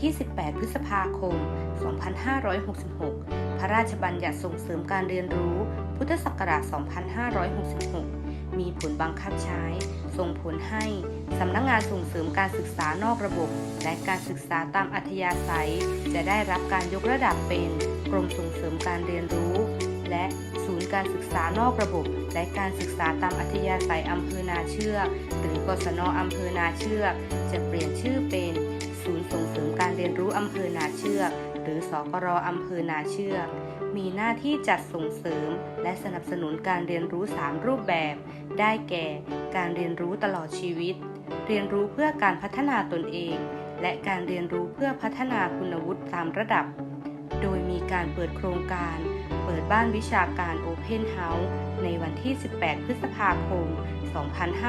ที่ 18 พฤษภาคม 2566 พระราชบัญญัติส่งเสริมการเรียนรู้ พุทธศักราช 2566 มีผลบังคับใช้ ส่งผลให้สำนักงงานส่งเสริมการศึกษานอกระบบ และการศึกษาตามอัธยาศัย จะได้รับการยกระดับเป็นกรมส่งเสริมการเรียนรู้ และศูนย์การศึกษานอกระบบ และการศึกษาตามอัธยาศัยอำเภอนาเชือกหรือกศนอำเภอนาเชือก จะเปลี่ยนชื่อเป็นศูนย์ส่งเสริม เรียนรู้อำเภอนาเชือก หรือสกรอำเภอนาเชือก มีหน้าที่จัดส่งเสริม และสนับสนุนการเรียนรู้ 3 รูปแบบ ได้แก่ การเรียนรู้ตลอดชีวิต เรียนรู้เพื่อการพัฒนาตนเอง และการเรียนรู้เพื่อพัฒนาคุณวุฒิตามระดับ โดยมีการเปิดโครงการ เปิดบ้านวิชาการ Open House ในวันที่ 18 พฤษภาคม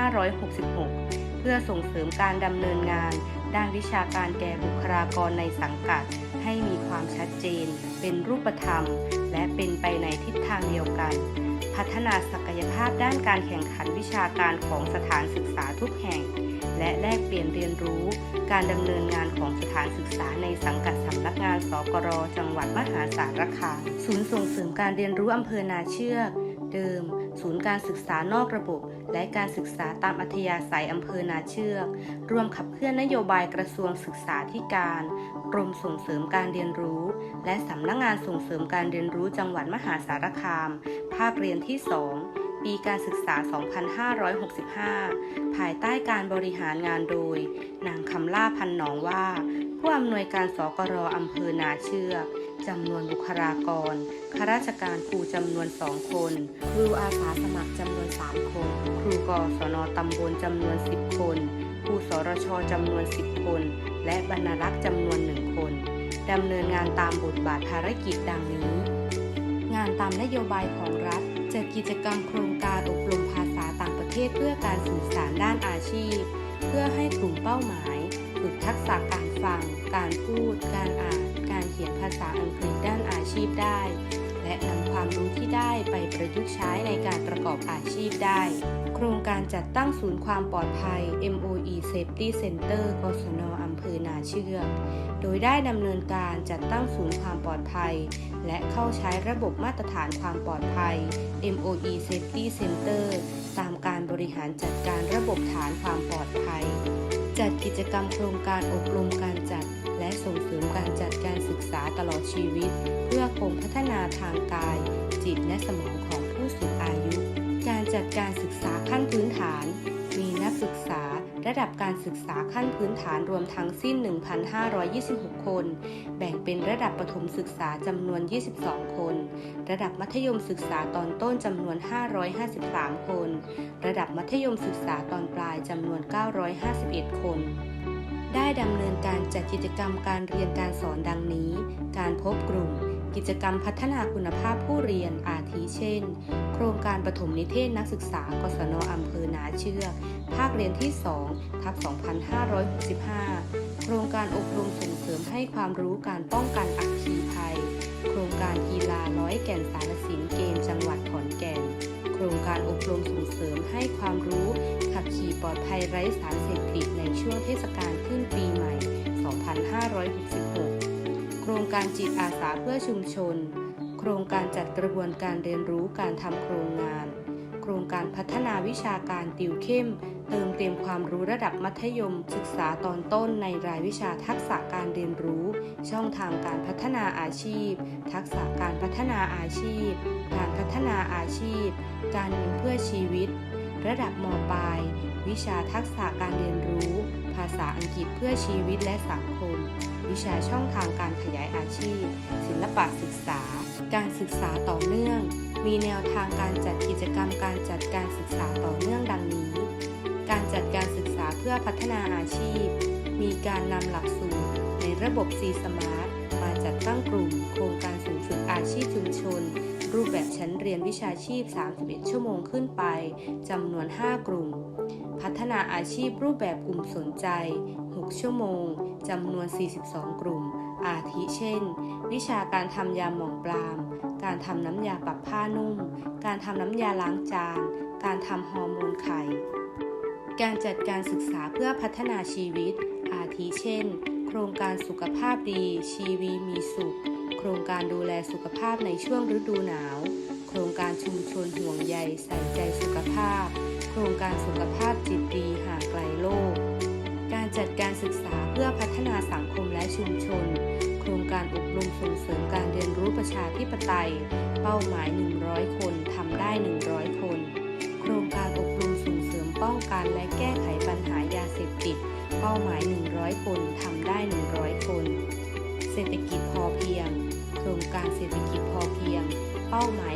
2566 เพื่อส่งเสริมการดำเนินงาน ด้านวิชาการแก่บุคลากรในสังกัด ให้มีความชัดเจน เป็นรูปธรรม และเป็นไปในทิศทางเดียวกัน พัฒนาศักยภาพด้านการแข่งขันวิชาการของสถานศึกษาทุกแห่ง และแลกเปลี่ยนเรียนรู้ การดำเนินงานของสถานศึกษาในสังกัดสำนักงานสกรจังหวัดมหาสารคามศูนย์ส่งเสริมการเรียนรู้อำเภอนาเชือก เดิม ศูนย์การศึกษานอกระบบ และการศึกษาตามอัธยาศัยอำเภอนาเชือก รวมขับเคลื่อนนโยบายกระทรวงศึกษาธิการ กรมส่งเสริมการเรียนรู้ และสำนักงงานส่งเสริมการเรียนรู้จังหวัดมหาสารคาม ภาคเรียนที่ 2 ปีการศึกษา 2565 ภายใต้การบริหารงานโดย นางคำล่าพันหนองว่า ผู้อำนวยการสกรอำเภอนาเชือกจำนวนบุคลากรข้าราชการครูจำนวน 2 คนครูอาสาสมัครจำนวน 3 คน กศนตำบลจำนวน 10 คนครูสรชจำนวน 10 คน และบรรณรักษ์จำนวน1คนดำเนินงานตามบทบาทภารกิจดังนี้ งานตามนโยบายของรัฐจัดกิจกรรมโครงการอบรมภาษาต่างประเทศเพื่อการสื่อสารด้านอาชีพ เพื่อให้กลุ่มเป้าหมายฝึกทักษะการฟัง การพูด การอ่าน การเขียนภาษาอังกฤษด้านอาชีพได้ และนำความรู้ที่ได้ไปประยุกต์ใช้ในการประกอบอาชีพได้ โครงการจัดตั้งศูนย์ความปลอดภัย MOE Safety Center กศนอำเภอนาเชือก โดยได้ดำเนินการจัดตั้งศูนย์ความปลอดภัย และเข้าใช้ระบบมาตรฐานความปลอดภัย MOE Safety Center ตามการบริหารจัดการระบบฐานความปลอดภัย จัดกิจกรรมโครงการอบรมการจัด และส่งเสริมการจัดการศึกษาตลอดชีวิต คงพัฒนาทางกาย จิตและสมองของผู้สูงอายุ การจัดการศึกษาขั้นพื้นฐาน มีนักศึกษาระดับการศึกษาขั้นพื้นฐานรวมทั้งสิ้น 1,526 คน แบ่งเป็นระดับประถมศึกษาจำนวน 22 คน ระดับมัธยมศึกษาตอนต้นจำนวน 553 คน ระดับมัธยมศึกษาตอนปลายจำนวน 951 คนได้ดำเนินการจัดกิจกรรมการเรียนการสอนดังนี้ การพบกลุ่ม กิจกรรมพัฒนาคุณภาพผู้เรียนอาทิเช่น โครงการปฐมนิเทศนักศึกษากศนอำเภอนาเชือกภาคเรียนที่2ทับ2565 โครงการอบรมส่งเสริมให้ความรู้การป้องกันอัคคีภัย โครงการกีฬาร้อยแก่นสารสินเกมจังหวัดขอนแก่น โครงการอบรมส่งเสริมให้ความรู้ขับขี่ปลอดภัยไร้สารเสพติดในช่วงเทศกาลขึ้นปีใหม่ 2566 โครงการจิตอาสาเพื่อชุมชน โครงการจัดกระบวนการเรียนรู้การทำโครงงาน โครงการพัฒนาวิชาการติวเข้ม เติมเต็มความรู้ระดับมัธยม ศึกษาตอนต้นในรายวิชาทักษะการเรียนรู้ ช่องทางการพัฒนาอาชีพ ทักษะการพัฒนาอาชีพ การพัฒนาอาชีพ การเงินเพื่อชีวิต ระดับมปลาย วิชาทักษะการเรียนรู้ ภาษาอังกฤษเพื่อชีวิตและสังคม วิชาช่องทางการขย ปะศึกษา การศึกษาต่อเนื่อง มีแนวทางการจัดกิจกรรมการจัดการศึกษาต่อเนื่องดังนี้ การจัดการศึกษาเพื่อพัฒนาอาชีพ มีการนำหลักสูตรในระบบ C Smart มาจัดตั้งกลุ่ม โครงการสูงฝึกอาชีพชุมชน รูปแบบชั้นเรียนวิชาชีพ 31 ชั่วโมงขึ้นไปจำนวน 5 กลุ่ม พัฒนาอาชีพรูปแบบกลุ่มสนใจ 6 ชั่วโมงจำนวน 42 กลุ่ม อาทิเช่น วิชาการทำยาหมองปราม การทำน้ำยาปรับผ้านุ่ม การทำน้ำยาล้างจาน การทำฮอร์โมนไข่ การจัดการศึกษาเพื่อพัฒนาชีวิต อาทิเช่น โครงการสุขภาพดี ชีวีมีสุข โครงการดูแลสุขภาพในช่วงฤดูหนาว โครงการชุมชนห่วงใยใส่ใจสุขภาพ โครงการสุขภาพจิตดีห่างไกลโลก จัดการศึกษาเพื่อพัฒนาสังคมและชุมชน โครงการอบรมส่งเสริมการเรียนรู้ประชาธิปไตย เป้าหมาย 100 คนทำได้ 100 คน โครงการอบรมส่งเสริมป้องกันและแก้ไขปัญหายาเสพติด เป้าหมาย 100 คนทำได้ 100 คน เศรษฐกิจพอเพียง โครงการเศรษฐกิจพอเพียง เป้าหมาย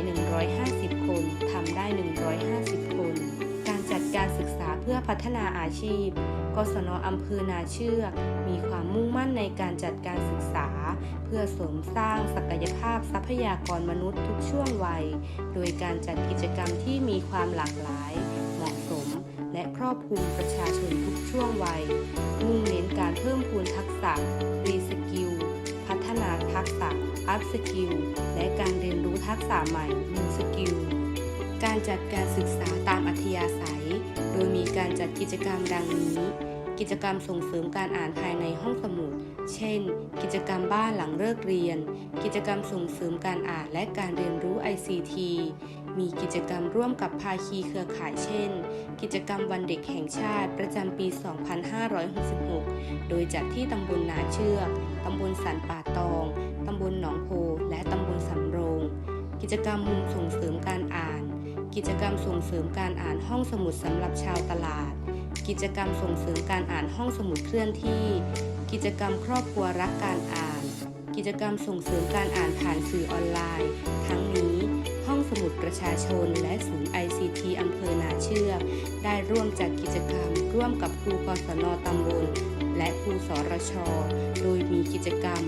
150 คนทำได้ 150 คน จัดการศึกษาเพื่อพัฒนาอาชีพ กศนอำเภอนาเชือกมีความมุ่งมั่นในการจัดการศึกษา เพื่อเสริมสร้างศักยภาพทรัพยากรมนุษย์ทุกช่วงวัย โดยการจัดกิจกรรมที่มีความหลากหลาย เหมาะสม และครอบคลุมประชาชนทุกช่วงวัย มุ่งเน้นการเพิ่มพูนทักษะรีสกิล พัฒนาทักษะอัพสกิล และการเรียนรู้ทักษะใหม่ New Skill การจัดการศึกษาตามอัธยาศัย โดยมีการจัดกิจกรรมดังนี้ กิจกรรมส่งเสริมการอ่านภายในห้องสมุด เช่น กิจกรรมบ้านหลังเลิกเรียน กิจกรรมส่งเสริมการอ่านและการเรียนรู้ ICT มีกิจกรรมร่วมกับภาคีเครือข่ายเช่น กิจกรรมวันเด็กแห่งชาติประจำปี 2566 โดยจัดที่ตำบลนาเชือก ตำบลสันป่าตอง ตำบลหนองโพ และตำบลสำโรง กิจกรรมมุมส่งเสริมการอ่าน กิจกรรมส่งเสริมการอ่านห้องสมุดสำหรับชาวตลาด กิจกรรมส่งเสริมการอ่านห้องสมุดเคลื่อนที่ กิจกรรมครอบครัวรักการอ่าน กิจกรรมส่งเสริมการอ่านผ่านสื่อออนไลน์ ทั้งนี้ ห้องสมุดประชาชนและศูนย์ ICT อำเภอนาเชือกได้ร่วมจัดกิจกรรม ร่วมกับครูกศนตำบลและครูสรช โดยมีกิจกรรม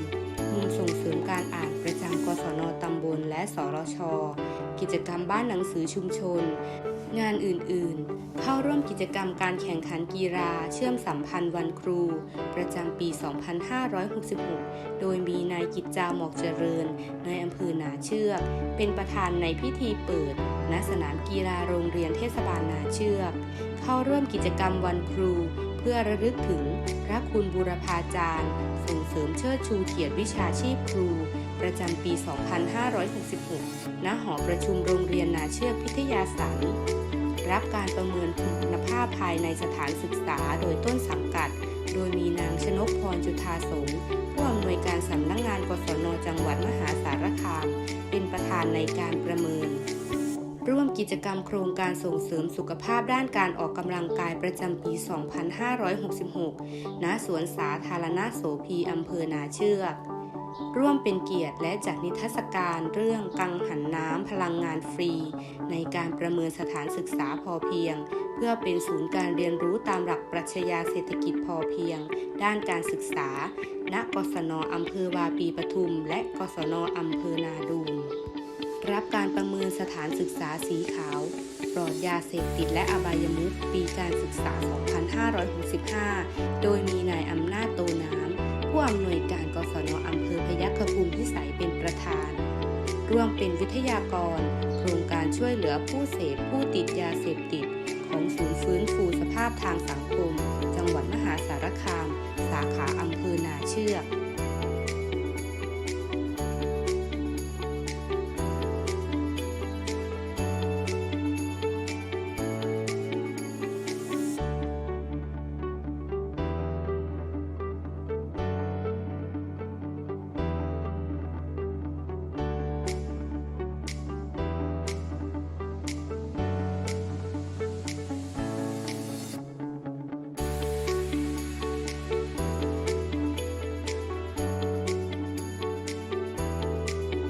มุมส่งเสริมการอ่านประจำกศนตำบลและสรช กิจกรรมบ้านหนังสือชุมชน งานอื่นๆ เข้าร่วมกิจกรรมการแข่งขันกีฬาเชื่อมสัมพันธ์วันครู ประจำปี 2566 โดยมีนายกิจจาหมอกเจริญนายอำเภอนาเชือก เป็นประธานในพิธีเปิด ณสนามกีฬาโรงเรียนเทศบาลนาเชือก เข้าร่วมกิจกรรมวันครู เพื่อระลึกถึงพระคุณบูรพาจารย์ ส่งเสริมเชิดชูเกียรติวิชาชีพครู ประจำปี 2566 ณ หอประชุมโรงเรียนนาเชือกพิทยาสันรับการประเมินคุณภาพภายในสถานศึกษาโดยต้นสังกัด โดยมีนางชนกพรจุธาสงผู้อำนวยการสำนักงานกศนจังหวัดมหาสารคาม เป็นประธานในการประเมิน ร่วมกิจกรรมโครงการส่งเสริมสุขภาพด้านการออกกำลังกายประจำปี 2566 ณ สวนสาธารณะโสพีอำเภอนาเชือก ร่วมเป็นเกียรติและจัดนิทรรศการเรื่องกังหันน้ำพลังงานฟรี ในการประเมินสถานศึกษาพอเพียง เพื่อเป็นศูนย์การเรียนรู้ตามหลักปรัชญาเศรษฐกิจพอเพียง ด้านการศึกษา ณ กศนอำเภอวาปีปทุม และกศนอำเภอนาดูม รับการประเมินสถานศึกษาสีขาว ปลอดยาเสพติดและอบายมุขปีการศึกษา 2565 โดยมีนายอำนาจโตน้ำ ผู้อำนวยการกศนอำเภอพยัคฆภูมิพิสัยเป็นประธาน ร่วมเป็นวิทยากร โครงการช่วยเหลือผู้เสพผู้ติดยาเสพติด ของศูนย์ฟื้นฟูสภาพทางสังคม จังหวัดมหาสารคาม สาขาอำเภอนาเชือก